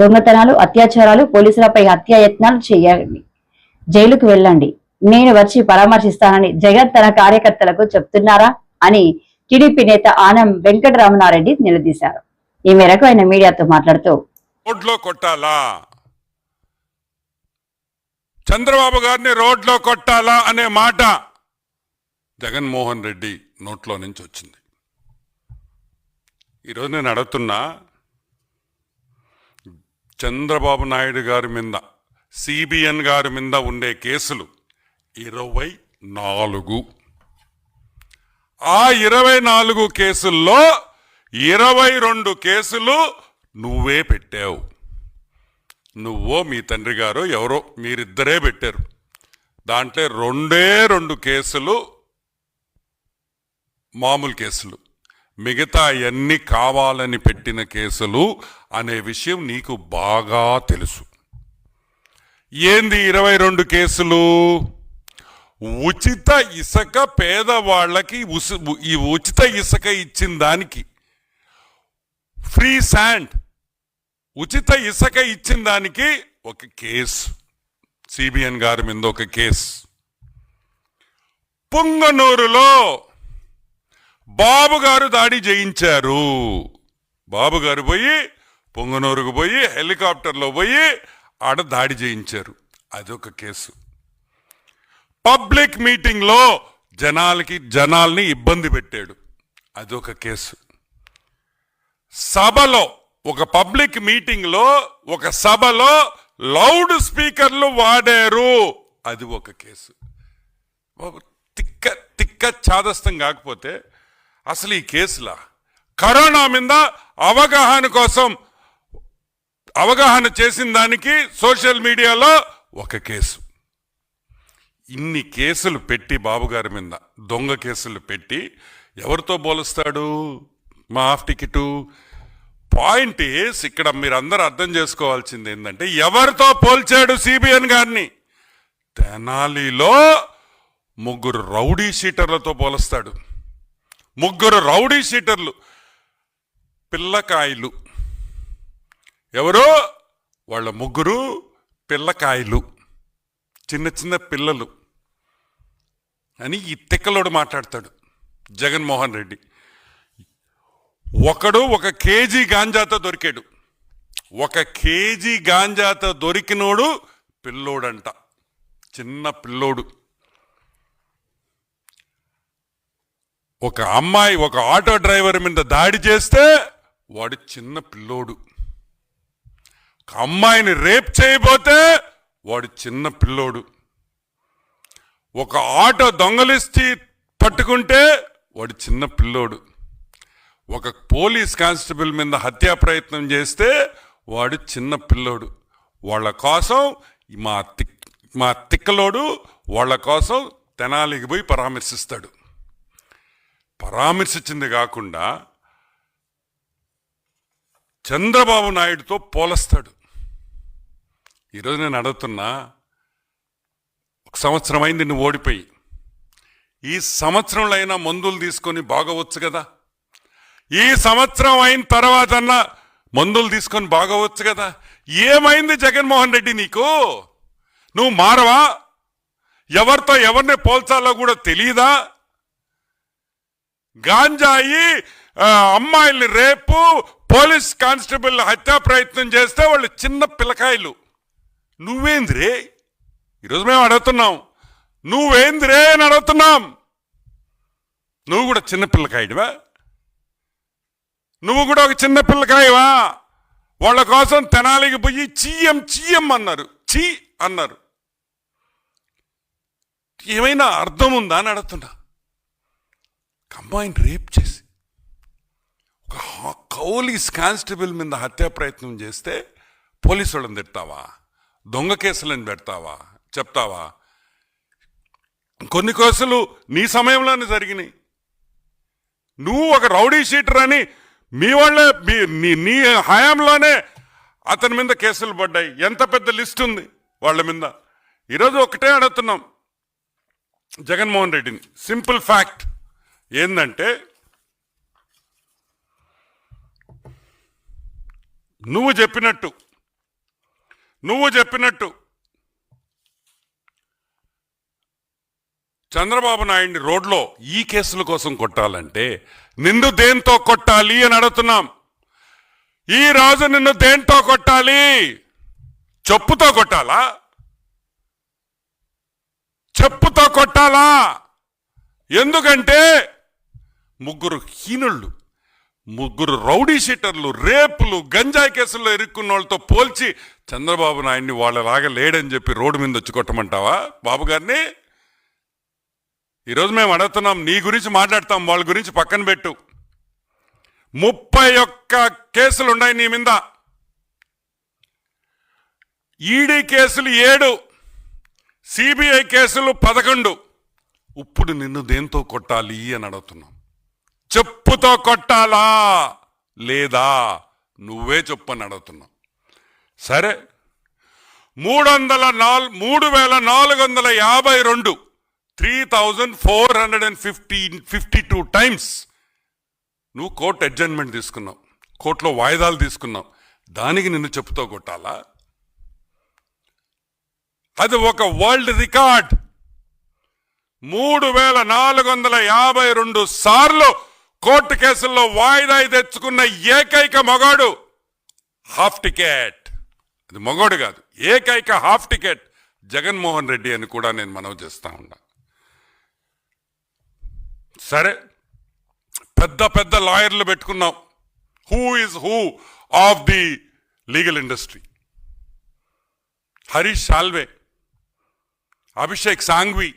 దొంగతనాలు అత్యాచారాలు పోలీసులపై హత్యాయత్నాలు చేయండి. జైలుకు వెళ్ళండి. నేను వచ్చి పరామర్శిస్తానని జగన్ తన కార్యకర్తలకు చెప్తున్నారా అని టీడీపీ నేత ఆనం వెంకటరామనారెడ్డి నిలదీశారు. ఈ మేరకు ఆయన మీడియాతో మాట్లాడుతూ రోడ్లో కొట్టాలా? చంద్రబాబు గారిని రోడ్లో కొట్టాలా అనే మాట జగన్మోహన్ రెడ్డి నోట్లో నుంచి వచ్చింది. ఈరోజు నేను అడుగుతున్నా చంద్రబాబు నాయుడు గారి మీద సిబిఎన్ గారి మీద ఉండే కేసులు ఇరవై నాలుగు. ఆ ఇరవై నాలుగు కేసుల్లో ఇరవై రెండు కేసులు నువ్వే పెట్టావు. నువ్వో మీ తండ్రి గారు ఎవరో మీరిద్దరే పెట్టారు. దాంట్లో రెండే రెండు కేసులు మామూలు కేసులు. మిగతా అన్ని కావాలని పెట్టిన కేసులు అనే విషయం నీకు బాగా తెలుసు. ఏంది ఇరవై రెండు కేసులు? ఉచిత ఇసుక పేదవాళ్ళకి ఉసు ఈ ఉచిత ఇసుక ఇచ్చిన దానికి ఫ్రీ శాండ్. ఉచిత ఇసుక ఇచ్చిన దానికి ఒక కేసు. సిబిఎన్ గారి మీద ఒక కేసు. పుంగనూరులో బాబు గారు దాడి చేయించారు బాబు గారు పోయి పొంగనూరుకు పోయి హెలికాప్టర్లో పోయి ఆడ దాడి చేయించారు అదొక కేసు. పబ్లిక్ మీటింగ్లో జనాలకి జనాల్ని ఇబ్బంది పెట్టాడు. అదొక కేసు. సభలో ఒక పబ్లిక్ మీటింగ్లో ఒక సభలో లౌడ్ స్పీకర్లు వాడారు. అది ఒక కేసు. బాబు, తిక్క తిక్క చాదస్తం కాకపోతే అసలు ఈ కేసులా? కరోనా మీద అవగాహన కోసం అవగాహన చేసిన దానికి సోషల్ మీడియాలో ఒక కేసు. ఇన్ని కేసులు పెట్టి బాబుగారి మీద దొంగ కేసులు పెట్టి ఎవరితో పోలుస్తాడు? మా హాఫ్ టికెట్. పాయింట్ ఏస్ ఇక్కడ మీరు అందరూ అర్థం చేసుకోవాల్సింది ఏంటంటే ఎవరితో పోల్చాడు సిబిఎన్ గారిని? తెనాలిలో ముగ్గురు రౌడీ షీటర్లతో పోలుస్తాడు. ముగ్గురు రౌడీ షీటర్లు. పిల్లకాయలు. ఎవరో? వాళ్ళ ముగ్గురు పిల్లకాయలు. చిన్న చిన్న పిల్లలు. అని ఈ తిక్కలోడు మాట్లాడతాడు జగన్మోహన్ రెడ్డి. ఒకడు ఒక కేజీ గాంజాతో దొరికాడు. ఒక కేజీ గాంజాతో దొరికినోడు పిల్లోడంట. చిన్న పిల్లోడు. ఒక అమ్మాయి ఒక ఆటో డ్రైవర్ మీద దాడి చేస్తే వాడు చిన్న పిల్లోడు. ఒక అమ్మాయిని రేప్ చేయబోతే వాడు చిన్న పిల్లోడు. ఒక ఆటో దొంగలిస్తి పట్టుకుంటే వాడు చిన్న పిల్లోడు. ఒక పోలీస్ కానిస్టేబుల్ మీద హత్యా ప్రయత్నం చేస్తే వాడు చిన్న పిల్లోడు. వాళ్ళ కోసం మా తిక్ మా తిక్కలోడు వాళ్ళ కోసం తెనాలికి పోయి పరామర్శిస్తాడు. పరామర్శించింది కాకుండా చంద్రబాబు నాయుడుతో పోలస్తాడు. ఈరోజు నేను అడుగుతున్నా ఒక సంవత్సరం అయింది నువ్వు ఓడిపోయి. ఈ సంవత్సరంలో అయినా మందులు తీసుకొని బాగవచ్చు కదా? ఈ సంవత్సరం అయిన తర్వాత మందులు తీసుకొని బాగవచ్చు కదా? ఏమైంది జగన్మోహన్ రెడ్డి నీకు? నువ్వు మారవా? ఎవరితో ఎవరిని పోల్చాలో కూడా తెలియదా గాంజాయి అమ్మాయిలు అమ్మాయిల్ని రేపు పోలీస్ కానిస్టేబుల్ హత్యా ప్రయత్నం చేస్తే వాళ్ళు చిన్న పిల్లకాయలు. నువ్వేంద్రే? ఈరోజు మేము అడుగుతున్నాం. నువ్వేంద్రే అని అడుగుతున్నాం. నువ్వు కూడా చిన్న పిల్లకాయడివా? నువ్వు కూడా ఒక చిన్న పిల్లకాయవా? వాళ్ళ కోసం తెనాలికి పోయి చీయం చీయం అన్నారు. చీ అన్నారు. ఏమైనా అర్థం ఉందా అని అడుగుతున్నా. కంబైన్ రేప్ చేసి ఒక కౌలీస్ కానిస్టేబుల్ మీద హత్యా ప్రయత్నం చేస్తే పోలీసు వాళ్ళని తిడతావా? దొంగ కేసులను పెడతావా? చెప్తావా? కొన్ని కేసులు నీ సమయంలోనే జరిగినాయి. నువ్వు ఒక రౌడీ షీటర్ అని మీ వాళ్ళే మీ- నీ నీ హయాంలోనే అతని మీద కేసులు పడ్డాయి. ఎంత పెద్ద లిస్ట్ ఉంది వాళ్ళ మీద. ఈరోజు ఒకటే అడుగుతున్నాం జగన్మోహన్ రెడ్డిని. Simple fact. ఏంటంటే నువ్వు చెప్పినట్టు నువ్వు చెప్పినట్టు చంద్రబాబు నాయుడిని రోడ్లో ఈ కేసుల కోసం కొట్టాలంటే నిన్ను దేంతో కొట్టాలి అని అడుగుతున్నాం. ఈ రాజు నిన్ను దేంతో కొట్టాలి? చెప్పుతో కొట్టాలా? చెప్పుతో కొట్టాలా? ఎందుకంటే ముగ్గురు హీనుళ్ళు ముగ్గురు రౌడీ షీటర్లు రేపులు గంజాయి కేసుల్లో ఇరుక్కున్న వాళ్ళతో పోల్చి చంద్రబాబు నాయుడిని వాళ్ళలాగా లేడని చెప్పి రోడ్డు మీద వచ్చి కొట్టమంటావా బాబు గారిని? ఈరోజు మేము అడుగుతున్నాం నీ గురించి మాట్లాడతాం వాళ్ళ గురించి పక్కన పెట్టు. ముప్పై ఒక్క కేసులు ఉన్నాయి నీ మీద. ఈడీ కేసులు ఏడు సిబిఐ కేసులు పదకొండు. ఇప్పుడు నిన్ను దేంతో కొట్టాలి అని అడుగుతున్నాం. చెప్పుతో కొట్టాలా? లేదా? నువ్వే చెప్పు అని అడుగుతున్నావు సరే. మూడు వందల నాలుగు మూడు వేల నాలుగు వందల యాభై రెండు three thousand four hundred and fifty fifty two times నువ్వు కోర్టు అడ్జస్ట్మెంట్ తీసుకున్నావు. కోర్టులో వాయిదాలు తీసుకున్నావు. దానికి నిన్ను చెప్పుతో కొట్టాలా? అది ఒక వరల్డ్ రికార్డ్. మూడు వేల నాలుగు వందల యాభై రెండు సార్లు కోర్టు కేసుల్లో వాయిదా తెచ్చుకున్న ఏకైక మగాడు హాఫ్ టికెట్. అది మగోడు కాదు ఏకైక హాఫ్ టికెట్ జగన్మోహన్ రెడ్డి అని కూడా నేను మనవి చేస్తా ఉన్నా. సరే పెద్ద పెద్ద లాయర్లు పెట్టుకున్నాం. Who is who of the legal industry Harish Salve Abhishek Singhvi